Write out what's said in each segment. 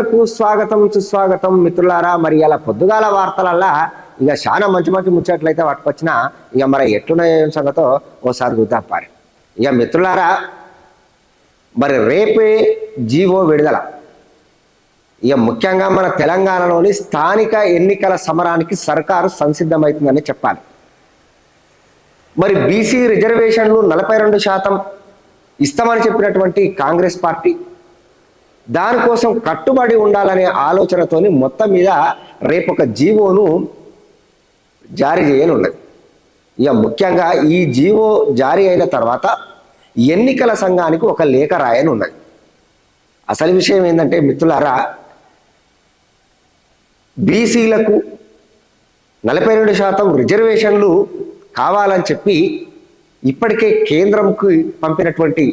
ఉషోదయం స్వాగతం సుస్వాగతం. మిత్రులారా మరి ఇలా పొద్దుగాల వార్తలల్లా ఇక చాలా మంచి మంచి ముచ్చట్లయితే పట్టుకొచ్చినా ఇక మరి ఎట్లున్నాయో సంగతో ఓసారి చూద్దాం పారి. ఇక మిత్రులారా మరి రేపే జీవో విడుదల. ఇక ముఖ్యంగా మన తెలంగాణలోని స్థానిక ఎన్నికల సమరానికి సర్కారు సంసిద్ధమవుతుందని చెప్పాలి. మరి బీసీ రిజర్వేషన్లు నలభై రెండు శాతం ఇస్తామని చెప్పినటువంటి కాంగ్రెస్ పార్టీ దానికోసం కట్టుబడి ఉండాలనే ఆలోచనతోని మొత్తం మీద రేపు ఒక జీవోను జారీ చేయనున్నది. ఇక ముఖ్యంగా ఈ జీవో జారీ అయిన తర్వాత ఎన్నికల సంఘానికి ఒక లేఖ రాయనున్నది. అసలు విషయం ఏంటంటే మిత్రులారా బీసీలకు నలభై రెండు శాతం రిజర్వేషన్లు కావాలని చెప్పి ఇప్పటికే కేంద్రంకి పంపినటువంటి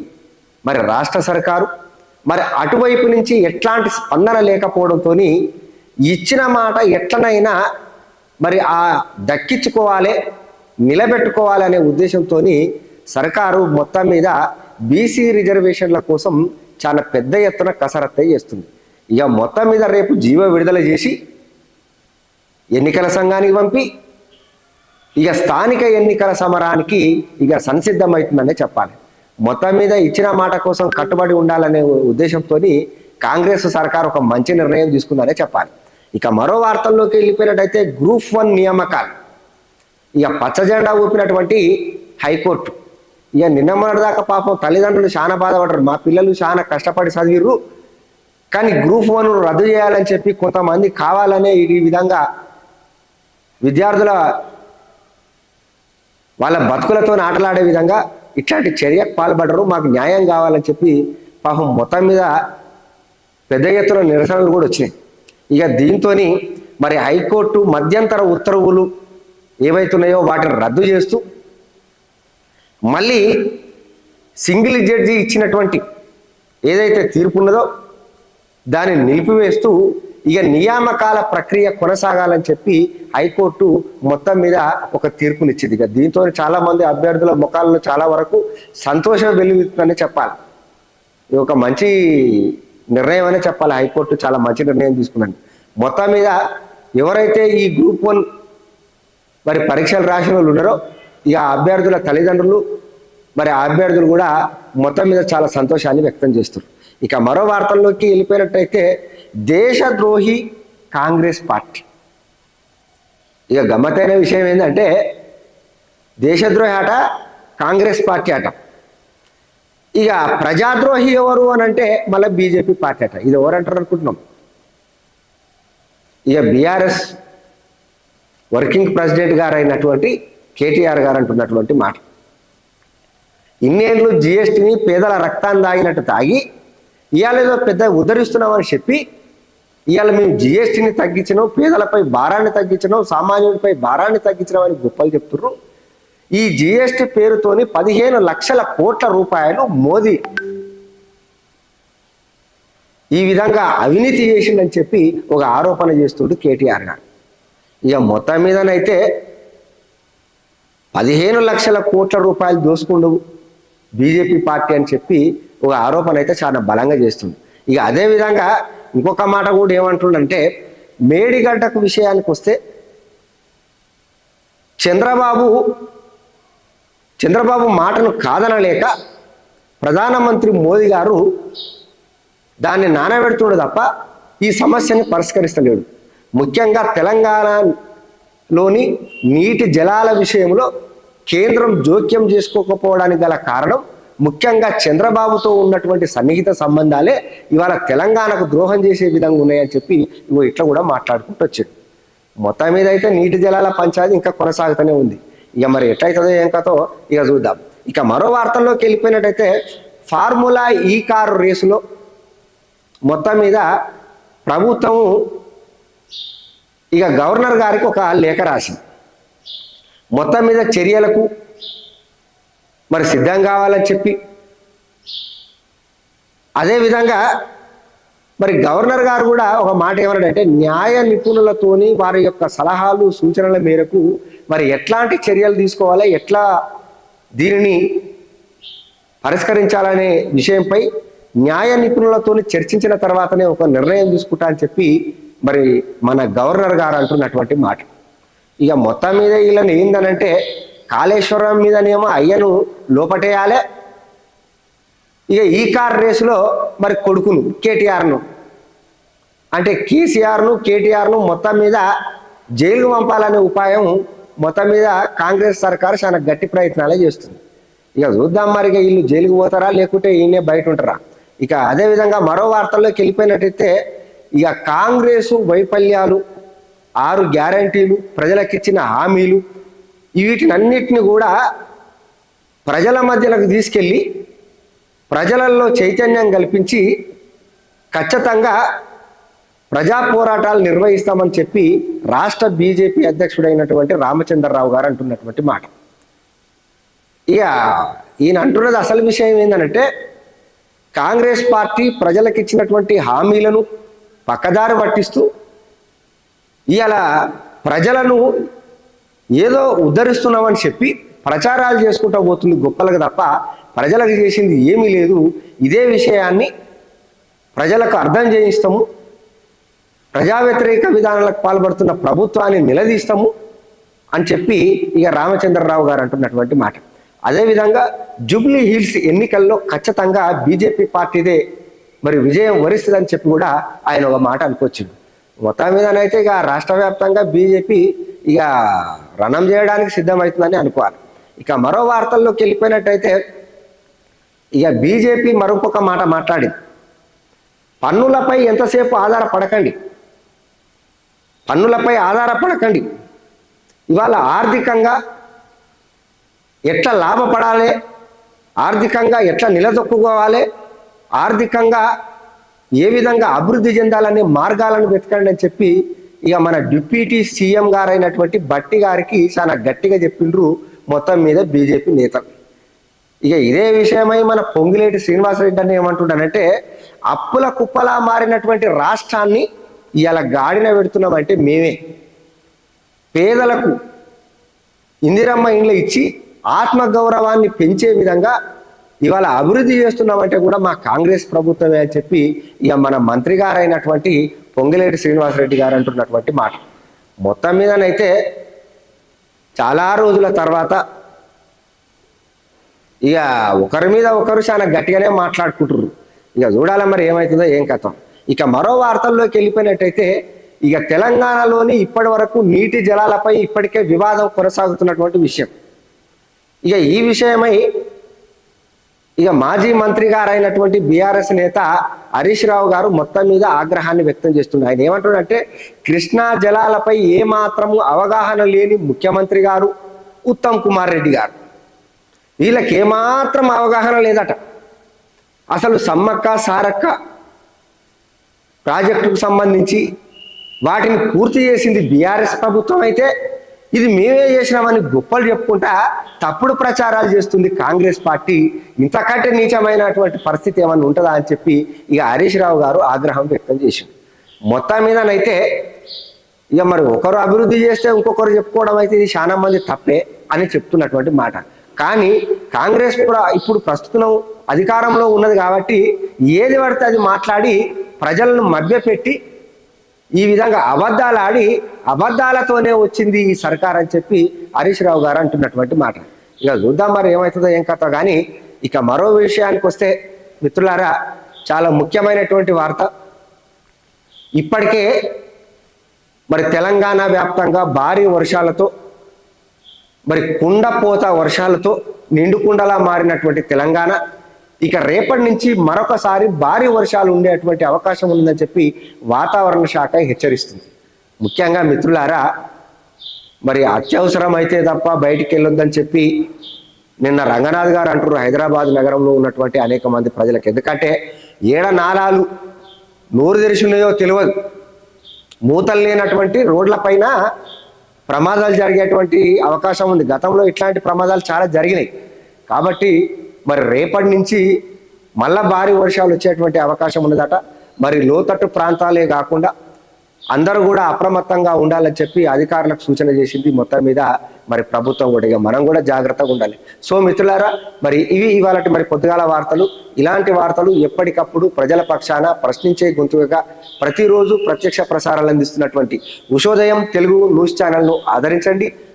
మరి రాష్ట్ర సర్కారు మరి అటువైపు నుంచి ఎట్లాంటి స్పందన లేకపోవడంతో ఇచ్చిన మాట ఎట్లనైనా మరి ఆ దక్కించుకోవాలి నిలబెట్టుకోవాలి అనే ఉద్దేశంతో సర్కారు మొత్తం మీద బీసీ రిజర్వేషన్ల కోసం చాలా పెద్ద ఎత్తున కసరత్తే చేస్తుంది. ఇక మొత్తం మీద రేపు జీవ విడుదల చేసి ఎన్నికల సంఘానికి పంపి ఇక స్థానిక ఎన్నికల సమరానికి ఇక సంసిద్ధమవుతుందనే చెప్పాలి. మొత్తం మీద ఇచ్చిన మాట కోసం కట్టుబడి ఉండాలనే ఉద్దేశంతో కాంగ్రెస్ సర్కార్ ఒక మంచి నిర్ణయం తీసుకుందనే చెప్పాలి. ఇక మరో వార్తల్లోకి వెళ్ళిపోయినట్టయితే గ్రూప్ వన్ నియామకాలు. ఇక పచ్చ జెండా ఊపినటువంటి హైకోర్టు. ఇక నిన్న మొన్నటిదాకా పాపం తల్లిదండ్రులు చాలా బాధపడరు మా పిల్లలు చాలా కష్టపడి చదివిర్రు. కానీ గ్రూప్ వన్ రద్దు చేయాలని చెప్పి కొంతమంది కావాలనే ఈ విధంగా విద్యార్థుల వాళ్ళ బతుకులతో ఆటలాడే విధంగా ఇట్లాంటి చర్యకు పాల్పడరు మాకు న్యాయం కావాలని చెప్పి పాపం మొత్తం మీద పెద్ద ఎత్తున నిరసనలు కూడా వచ్చినాయి. ఇక దీంతో మరి హైకోర్టు మధ్యంతర ఉత్తర్వులు ఏవైతున్నాయో వాటిని రద్దు చేస్తూ మళ్ళీ సింగిల్ జడ్జి ఇచ్చినటువంటి ఏదైతే తీర్పు ఉన్నదో దాన్ని నిలిపివేస్తూ ఇక నియామకాల ప్రక్రియ కొనసాగాలని చెప్పి హైకోర్టు మొత్తం మీద ఒక తీర్పునిచ్చింది. ఇక దీంతో చాలా మంది అభ్యర్థుల ముఖాలను చాలా వరకు సంతోషం వెలుగుతుందని చెప్పాలి. ఇది ఒక మంచి నిర్ణయం అనే చెప్పాలి. హైకోర్టు చాలా మంచి నిర్ణయం తీసుకున్నాను మొత్తం మీద ఎవరైతే ఈ గ్రూప్ వన్ మరి పరీక్షలు రాసిన వాళ్ళు ఉన్నారో ఇక అభ్యర్థుల తల్లిదండ్రులు మరి అభ్యర్థులు కూడా మొత్తం మీద చాలా సంతోషాన్ని వ్యక్తం చేస్తారు ఇక మరో వార్తల్లోకి వెళ్ళిపోయినట్టయితే దేశద్రోహి కాంగ్రెస్ పార్టీ. ఇక గమ్మత్తైన విషయం ఏంటంటే దేశద్రోహి ఆట కాంగ్రెస్ పార్టీ ఆట. ఇక ప్రజాద్రోహి ఎవరు అని అంటే మళ్ళీ బీజేపీ పార్టీ అట ఇది ఎవరంటారు అనుకుంటున్నాం? ఇక బీఆర్ఎస్ వర్కింగ్ ప్రెసిడెంట్ గారు అయినటువంటి కేటీఆర్ గారు అంటున్నటువంటి మాట. ఇన్నేళ్ళు జిఎస్టీని పేదల రక్తాన్ని తాగినట్టు తాగి ఇవాళ ఏదో పెద్ద ఉద్ధరిస్తున్నామని చెప్పి ఇవాళ మేము జిఎస్టీని తగ్గించినాం పేదలపై భారాన్ని తగ్గించినాం సామాన్యుడిపై భారాన్ని తగ్గించినాం అని గొప్పలు చెప్తున్నారు ఈ జిఎస్టీ పేరుతోని పదిహేను లక్షల కోట్ల రూపాయలు మోదీ ఈ విధంగా అవినీతి చేసిందని చెప్పి ఒక ఆరోపణ చేస్తుండు కేటీఆర్ గారు. ఇక మొత్తం మీదనైతే పదిహేను లక్షల కోట్ల రూపాయలు దోసుకుండవు బీజేపీ పార్టీ అని చెప్పి ఒక ఆరోపణ అయితే చాలా బలంగా చేస్తుంది ఇక అదే విధంగా ఇంకొక మాట కూడా ఏమంటుండంటే మేడిగడ్డకు విషయానికి వస్తే చంద్రబాబు చంద్రబాబు మాటను కాదనలేక ప్రధానమంత్రి మోదీ గారు దాన్ని నానబెడుతుడు తప్ప ఈ సమస్యని పరిష్కరిస్తలేడు. ముఖ్యంగా తెలంగాణలోని నీటి జలాల విషయంలో కేంద్రం జోక్యం చేసుకోకపోవడానికి గల కారణం ముఖ్యంగా చంద్రబాబుతో ఉన్నటువంటి సన్నిహిత సంబంధాలే ఇవాళ తెలంగాణకు ద్రోహం చేసే విధంగా ఉన్నాయని చెప్పి ఇవో ఇట్లా కూడా మాట్లాడుకుంటూ వచ్చాడు. మొత్తం మీద అయితే నీటి జలాల పంచాయతీ ఇంకా కొనసాగుతూనే ఉంది. ఇక మరి ఎట్లయితుందో ఏం కథో ఇక చూద్దాం. ఇక మరో వార్తల్లోకి వెళ్ళిపోయినట్టయితే ఫార్ములా ఈ కారు రేసులో మొత్తం మీద ప్రభుత్వం ఇక గవర్నర్ గారికి ఒక లేఖ రాసింది. మొత్తం మీద చర్యలకు మరి సిద్ధం కావాలని చెప్పి. అదేవిధంగా మరి గవర్నర్ గారు కూడా ఒక మాట ఏమన్నాడంటే న్యాయ నిపుణులతోని వారి యొక్క సలహాలు సూచనల మేరకు మరి ఎట్లాంటి చర్యలు తీసుకోవాలి ఎట్లా దీనిని పరిష్కరించాలనే విషయంపై న్యాయ నిపుణులతో చర్చించిన తర్వాతనే ఒక నిర్ణయం తీసుకుంటా అని చెప్పి మరి మన గవర్నర్ గారు అంటున్నటువంటి మాట. ఇక మొత్తం మీద వీళ్ళని ఏందనంటే కాళేశ్వరం మీదనేమో అయ్యను లోపటేయాలే. ఇక ఈ కార్ రేసులో మరి కొడుకును కేటీఆర్ను. అంటే కేసీఆర్ను కేటీఆర్ను మొత్తం మీద జైలుకు పంపాలనే ఉపాయం మొత్తం మీద కాంగ్రెస్ సర్కారు చాలా గట్టి ప్రయత్నాలే చేస్తుంది. ఇక చూద్దాం మరి ఇక వీళ్ళు జైలుకు పోతారా లేకుంటే ఈయనే బయట ఉంటారా ఇక అదేవిధంగా మరో వార్తల్లోకి వెళ్ళిపోయినట్టయితే ఇక కాంగ్రెసు వైఫల్యాలు ఆరు గ్యారంటీలు ప్రజలకిచ్చిన హామీలు వీటినన్నిటిని కూడా ప్రజల మధ్యలోకి తీసుకెళ్ళి ప్రజలలో చైతన్యం కల్పించి ఖచ్చితంగా ప్రజా పోరాటాలు నిర్వహిస్తామని చెప్పి రాష్ట్ర బీజేపీ అధ్యక్షుడైనటువంటి రామచంద్రరావు గారు అంటున్నటువంటి మాట. ఇక ఈయన అంటున్నది అసలు విషయం ఏంటంటే కాంగ్రెస్ పార్టీ ప్రజలకు ఇచ్చినటువంటి హామీలను పక్కదారి పట్టిస్తూ ఇలా ప్రజలను ఏదో ఉద్ధరిస్తున్నామని చెప్పి ప్రచారాలు చేసుకుంటూ పోతుంది గొప్పలకు తప్ప ప్రజలకు చేసింది ఏమీ లేదు. ఇదే విషయాన్ని ప్రజలకు అర్థం చేయిస్తాము. ప్రజా వ్యతిరేక విధానాలకు పాల్పడుతున్న ప్రభుత్వాన్ని నిలదీస్తాము అని చెప్పి ఇక రామచంద్రరావు గారు అంటున్నటువంటి మాట. అదేవిధంగా జూబ్లీ హిల్స్ ఎన్నికల్లో ఖచ్చితంగా బీజేపీ పార్టీదే మరి విజయం వరిస్తుందని చెప్పి కూడా ఆయన ఒక మాట అనుకొచ్చింది మొత్తం మీదనైతే ఇక రాష్ట్ర వ్యాప్తంగా బీజేపీ ఇక రణం చేయడానికి సిద్ధమవుతుందని అనుకోవాలి. ఇక మరో వార్తల్లోకి వెళ్ళిపోయినట్టయితే ఇక బీజేపీ మరొక మాట మాట్లాడింది. పన్నులపై ఎంతసేపు ఆధారపడకండి. పన్నులపై ఆధారపడకండి. ఇవాళ ఆర్థికంగా ఎట్లా లాభపడాలి? ఆర్థికంగా ఎట్లా నిలదొక్కుకోవాలి? ఆర్థికంగా ఏ విధంగా అభివృద్ధి చెందాలనే మార్గాలను వెతకండి అని చెప్పి ఇక మన డిప్యూటీ సీఎం గారైనటువంటి బట్టి గారికి చాలా గట్టిగా చెప్పిండ్రు మొత్తం మీద బీజేపీ నేతలు ఇక ఇదే విషయమై మన పొంగిలేటి శ్రీనివాసరెడ్డి అని ఏమంటుండనంటే అప్పుల కుప్పలా మారినటువంటి రాష్ట్రాన్ని ఇలా గాడిన పెడుతున్నామంటే మేమే. పేదలకు ఇందిరమ్మ ఇండ్లు ఇచ్చి ఆత్మగౌరవాన్ని పెంచే విధంగా ఇవాళ అభివృద్ధి చేస్తున్నామంటే కూడా మా కాంగ్రెస్ ప్రభుత్వమే అని చెప్పి ఇక మన మంత్రి గారైనటువంటి పొంగిలేటి శ్రీనివాసరెడ్డి గారు అంటున్నటువంటి మాట. మొత్తం మీదనైతే చాలా రోజుల తర్వాత ఇక ఒకరి మీద ఒకరు చాలా గట్టిగానే మాట్లాడుకుంటున్నారు ఇక చూడాలి మరి ఏమవుతుందో ఏం కథం. ఇక మరో వార్తల్లోకి వెళ్ళిపోయినట్టయితే ఇక తెలంగాణలోని ఇప్పటి వరకు నీటి జలాలపై ఇప్పటికే వివాదం కొనసాగుతున్నటువంటి విషయం. ఇక ఈ విషయమై ఇక మాజీ మంత్రి గారైనటువంటి బీఆర్ఎస్ నేత హరీష్ రావు గారు మొత్తం మీద ఆగ్రహాన్ని వ్యక్తం చేస్తున్నారు. ఆయన ఏమంటున్నారంటే కృష్ణా జలాలపై ఏమాత్రము అవగాహన లేని ముఖ్యమంత్రి గారు ఉత్తమ్ కుమార్ రెడ్డి గారు. వీళ్ళకి ఏమాత్రం అవగాహన లేదట. అసలు సమ్మక్క సారక్క ప్రాజెక్టుకు సంబంధించి వాటిని పూర్తి చేసింది బీఆర్ఎస్ ప్రభుత్వం అయితే ఇది మేమే చేసినామని గొప్పలు చెప్పుకుంటా తప్పుడు ప్రచారాలు చేస్తుంది కాంగ్రెస్ పార్టీ. ఇంతకంటే నీచమైనటువంటి పరిస్థితి ఏమైనా ఉంటుందా అని చెప్పి ఇక హరీష్ రావు గారు ఆగ్రహం వ్యక్తం చేసింది మొత్తం మీదనైతే ఇక మరి ఒకరు అభివృద్ధి చేస్తే ఇంకొకరు చెప్పుకోవడం అయితే ఇది చాలా మంది తప్పే అని చెప్తున్నటువంటి మాట. కానీ కాంగ్రెస్ కూడా ఇప్పుడు ప్రస్తుతం అధికారంలో ఉన్నది కాబట్టి ఏది పడితే అది మాట్లాడి ప్రజలను మభ్యపెట్టి ఈ విధంగా అబద్ధాలు ఆడి అబద్ధాలతోనే వచ్చింది ఈ సర్కార్ అని చెప్పి హరీష్ రావు గారు అంటున్నటువంటి మాట. ఇక చూద్దాం మరి ఏమవుతుందో ఏం కథ. కానీ ఇక మరో విషయానికి వస్తే మిత్రులారా చాలా ముఖ్యమైనటువంటి వార్త. ఇప్పటికే మరి తెలంగాణ వ్యాప్తంగా భారీ వర్షాలతో మరి కుండపోత వర్షాలతో నిండుకుండలా మారినటువంటి తెలంగాణ. ఇక రేపటి నుంచి మరొకసారి భారీ వర్షాలు ఉండేటువంటి అవకాశం ఉందని చెప్పి వాతావరణ శాఖ హెచ్చరిస్తుంది. ముఖ్యంగా మిత్రులారా మరి అత్యవసరం అయితే తప్ప బయటికి వెళ్ళొద్దని చెప్పి నిన్న రంగనాథ్ గారు అంటారు హైదరాబాద్ నగరంలో ఉన్నటువంటి అనేక మంది ప్రజలకు. ఎందుకంటే ఏడ నాలాలు నోరు తెరిచినాయో తెలియదు. మూతలు లేనటువంటి రోడ్లపైన ప్రమాదాలు జరిగేటువంటి అవకాశం ఉంది. గతంలో ఇట్లాంటి ప్రమాదాలు చాలా జరిగినాయి. కాబట్టి మరి రేపటి నుంచి మళ్ళా భారీ వర్షాలు వచ్చేటువంటి అవకాశం ఉన్నదట. మరి లోతట్టు ప్రాంతాలే కాకుండా అందరూ కూడా అప్రమత్తంగా ఉండాలని చెప్పి అధికారులకు సూచన చేసింది మొత్తం మీద మరి ప్రభుత్వం కూడా. ఇక మనం కూడా జాగ్రత్తగా ఉండాలి. సో మిత్రులారా మరి ఇవి ఇవాళ మరి పొద్దుగాల వార్తలు. ఇలాంటి వార్తలు ఎప్పటికప్పుడు ప్రజల పక్షాన ప్రశ్నించే గొంతుగా ప్రతిరోజు ప్రత్యక్ష ప్రసారాలు అందిస్తున్నటువంటి ఉషోదయం తెలుగు న్యూస్ ఛానల్ను ఆదరించండి.